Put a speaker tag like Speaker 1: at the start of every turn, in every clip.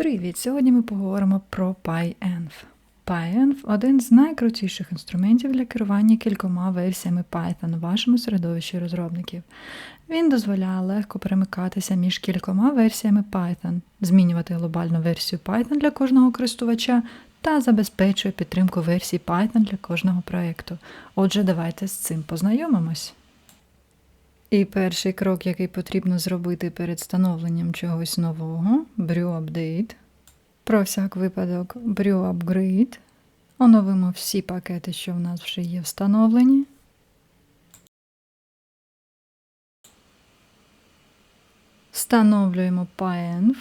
Speaker 1: Привіт! Сьогодні ми поговоримо про PyEnv. PyEnv – один з найкрутіших інструментів для керування кількома версіями Python у вашому середовищі розробників. Він дозволяє легко перемикатися між кількома версіями Python, змінювати глобальну версію Python для кожного користувача та забезпечує підтримку версій Python для кожного проєкту. Отже, давайте з цим познайомимось. І перший крок, який потрібно зробити перед встановленням чогось нового brew update. Про всяк випадок brew upgrade. Оновимо всі пакети, що в нас вже є встановлені. Встановлюємо PyEnv.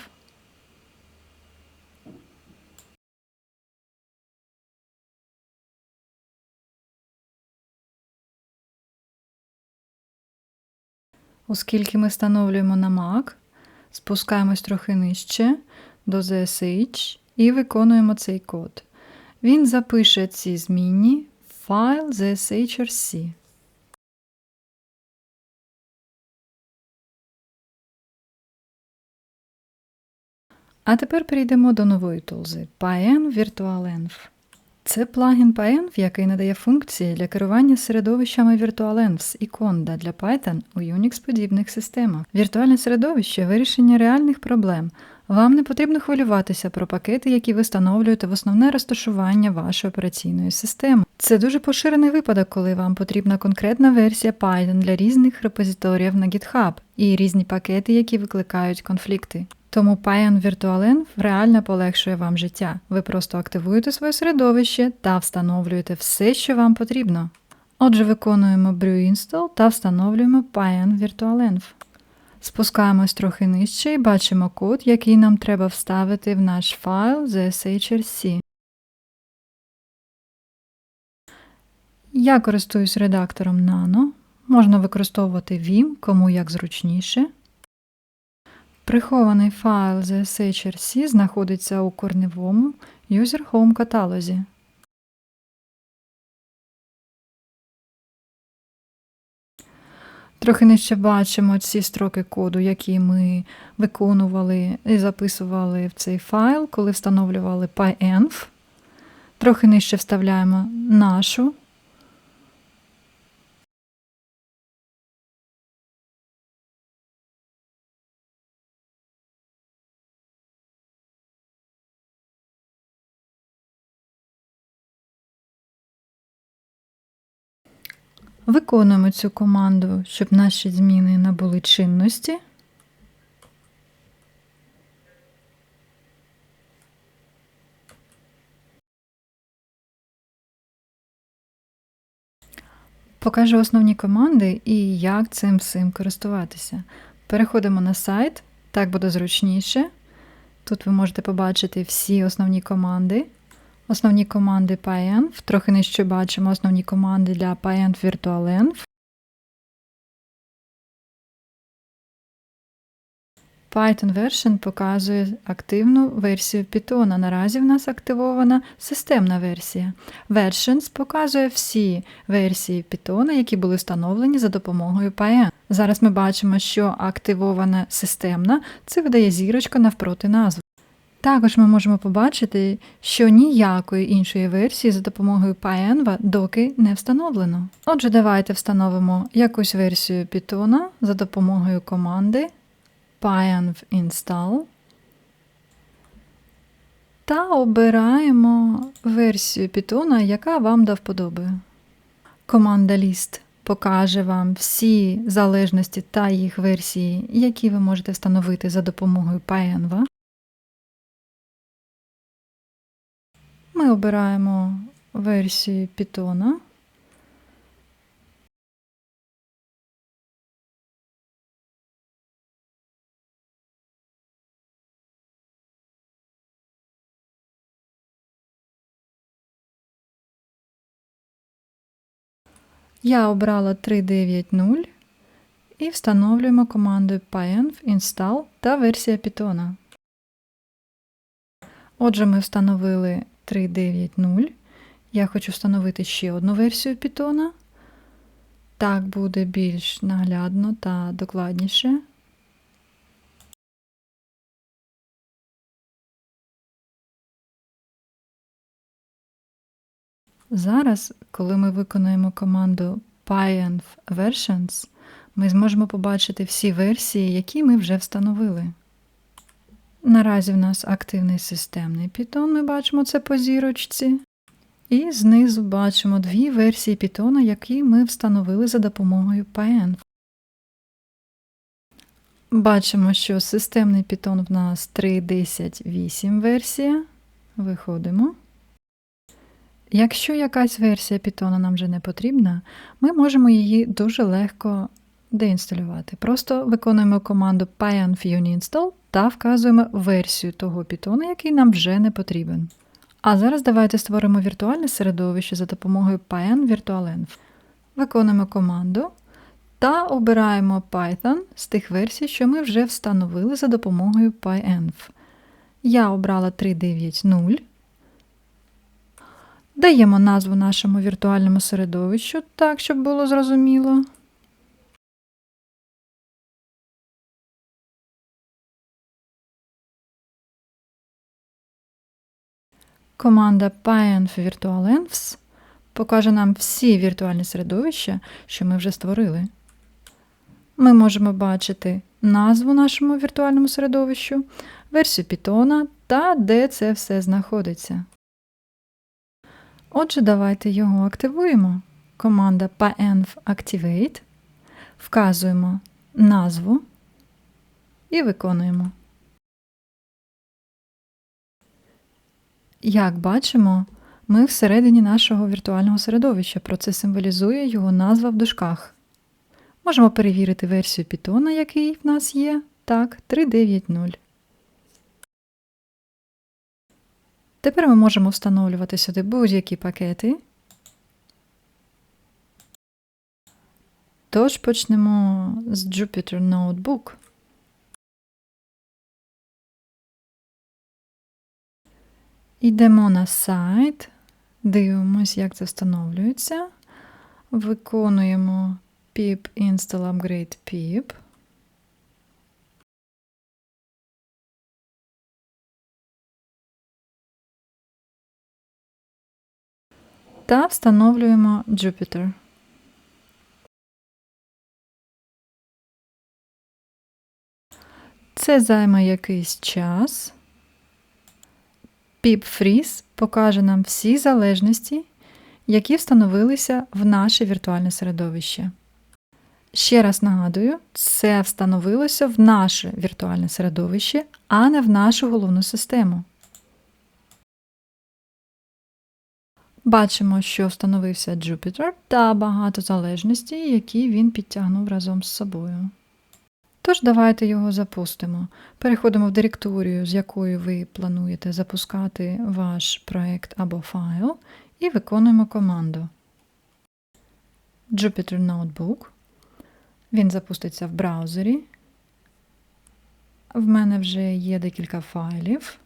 Speaker 1: Оскільки ми встановлюємо на Mac, спускаємось трохи нижче до ZSH і виконуємо цей код. Він запише ці змінні в файл ZSHRC. А тепер перейдемо до нової тулзи PyEnv VirtualEnv. Це плагін PyEnv, який надає функції для керування середовищами VirtualEnv і Conda для Python у Unix-подібних системах. Віртуальне середовище вирішення реальних проблем. Вам не потрібно хвилюватися про пакети, які ви встановлюєте в основне розташування вашої операційної системи. Це дуже поширений випадок, коли вам потрібна конкретна версія Python для різних репозиторіїв на GitHub і різні пакети, які викликають конфлікти. Тому Pyan VirtualEnv реально полегшує вам життя. Ви просто активуєте своє середовище та встановлюєте все, що вам потрібно. Отже, виконуємо brew install та встановлюємо Pyan VirtualEnv. Спускаємось трохи нижче і бачимо код, який нам треба вставити в наш файл ZSHRC. Я користуюсь редактором Nano. Можна використовувати Vim, кому як зручніше. Прихований файл ZSHRC знаходиться у корневому User Home каталозі. Трохи нижче бачимо ці строки коду, які ми виконували і записували в цей файл, коли встановлювали PyEnv. Трохи нижче вставляємо нашу Виконуємо цю команду, щоб наші зміни набули чинності. Покажу основні команди і як цим всім користуватися. Переходимо на сайт, так буде зручніше. Тут ви можете побачити всі основні команди. Основні команди PyEnv. Трохи нижче бачимо основні команди для PyEnv VirtualEnv. Python Version показує активну версію Python. Наразі в нас активована системна версія. Versions показує всі версії Python, які були встановлені за допомогою PyEnv. Зараз ми бачимо, що активована системна, це видає зірочка навпроти назви. Також ми можемо побачити, що ніякої іншої версії за допомогою PyEnv доки не встановлено. Отже, давайте встановимо якусь версію Python за допомогою команди pyenv install та обираємо версію Python, яка вам до вподоби. Команда list покаже вам всі залежності та їх версії, які ви можете встановити за допомогою PyEnv. Ми обираємо версію Python. Я обрала 3.9.0 і встановлюємо командою pyenv install та версія Python. Отже, ми встановили 3.9.0. Я хочу встановити ще одну версію Python. Так буде більш наглядно та докладніше. Зараз, коли ми виконуємо команду PyEnv Versions, ми зможемо побачити всі версії, які ми вже встановили. Наразі в нас активний системний Python, ми бачимо це по зірочці. І знизу бачимо дві версії Python, які ми встановили за допомогою pyenv. Бачимо, що системний Python в нас 3.10.8 версія. Виходимо. Якщо якась версія Python нам вже не потрібна, ми можемо її дуже легко деінсталювати. Просто виконуємо команду pyenv-uninstall та вказуємо версію того Python, який нам вже не потрібен. А зараз давайте створимо віртуальне середовище за допомогою pyenv-virtualenv. Виконуємо команду та обираємо Python з тих версій, що ми вже встановили за допомогою pyenv. Я обрала 3.9.0. Даємо назву нашому віртуальному середовищу, так, щоб було зрозуміло. Команда pyenv-virtualenvs покаже нам всі віртуальні середовища, що ми вже створили. Ми можемо бачити назву нашому віртуальному середовищу, версію Python та де це все знаходиться. Отже, давайте його активуємо. Команда pyenv activate. Вказуємо назву і виконуємо. Як бачимо, ми всередині нашого віртуального середовища. Про це символізує його назва в дужках. Можемо перевірити версію Python, який в нас є. Так, 3.9.0. Тепер ми можемо встановлювати сюди будь-які пакети. Тож почнемо з Jupyter Notebook. Йдемо на сайт, дивимось, як це встановлюється. Виконуємо pip install upgrade pip. Та встановлюємо Jupyter. Це займе якийсь час. PipFreeze покаже нам всі залежності, які встановилися в наше віртуальне середовище. Ще раз нагадую, це встановилося в наше віртуальне середовище, а не в нашу головну систему. Бачимо, що встановився Jupyter та багато залежностей, які він підтягнув разом з собою. Тож, давайте його запустимо. Переходимо в директорію, з якою ви плануєте запускати ваш проект або файл, і виконуємо команду Jupyter Notebook. Він запуститься в браузері. В мене вже є декілька файлів.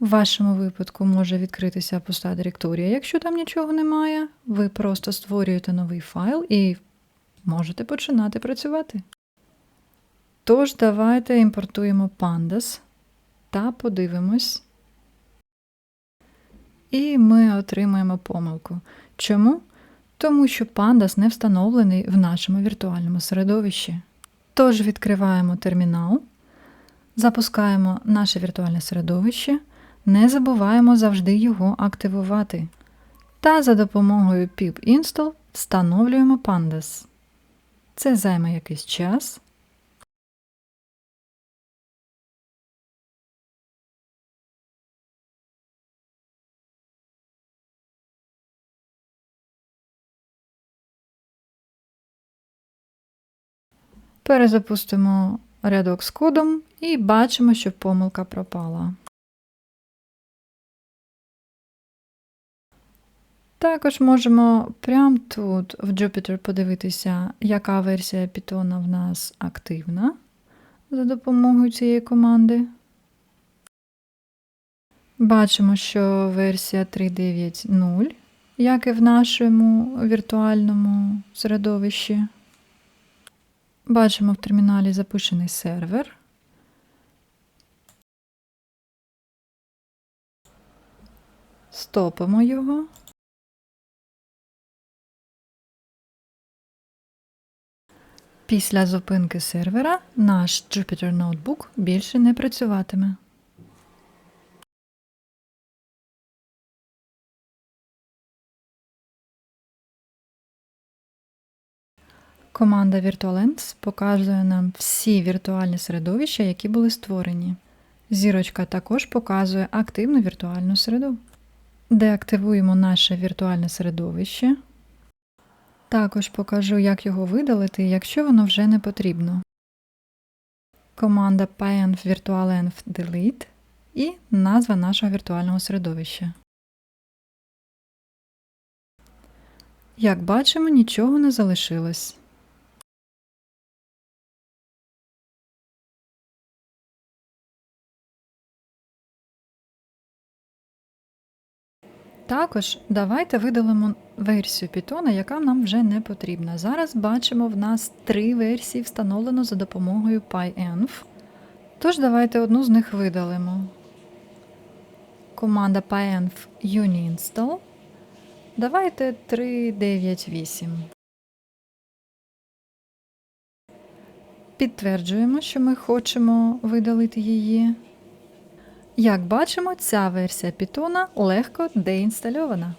Speaker 1: В вашому випадку може відкритися пуста директорія. Якщо там нічого немає, ви просто створюєте новий файл і можете починати працювати. Тож, давайте імпортуємо pandas та подивимось. І ми отримаємо помилку. Чому? Тому що pandas не встановлений в нашому віртуальному середовищі. Тож відкриваємо термінал, запускаємо наше віртуальне середовище, не забуваємо завжди його активувати. Та за допомогою pip-install встановлюємо pandas. Це займе якийсь час. Перезапустимо рядок з кодом і бачимо, що помилка пропала. Також можемо прямо тут в Jupyter подивитися, яка версія Python в нас активна за допомогою цієї команди. Бачимо, що версія 3.9.0, як і в нашому віртуальному середовищі. Бачимо в терміналі запущений сервер. Стопимо його. Після зупинки сервера наш Jupyter Notebook більше не працюватиме. Команда VirtualEnv показує нам всі віртуальні середовища, які були створені. Зірочка також показує активну віртуальну середу. Деактивуємо наше віртуальне середовище. Також покажу, як його видалити, якщо воно вже не потрібно. Команда pyenv virtualenv delete і назва нашого віртуального середовища. Як бачимо, нічого не залишилось. Також давайте видалимо версію Python, яка нам вже не потрібна. Зараз бачимо, в нас три версії встановлено за допомогою PyEnv. Тож давайте одну з них видалимо. Команда pyenv uninstall. Давайте 398. Підтверджуємо, що ми хочемо видалити її. Як бачимо, ця версія Python легко деінстальована.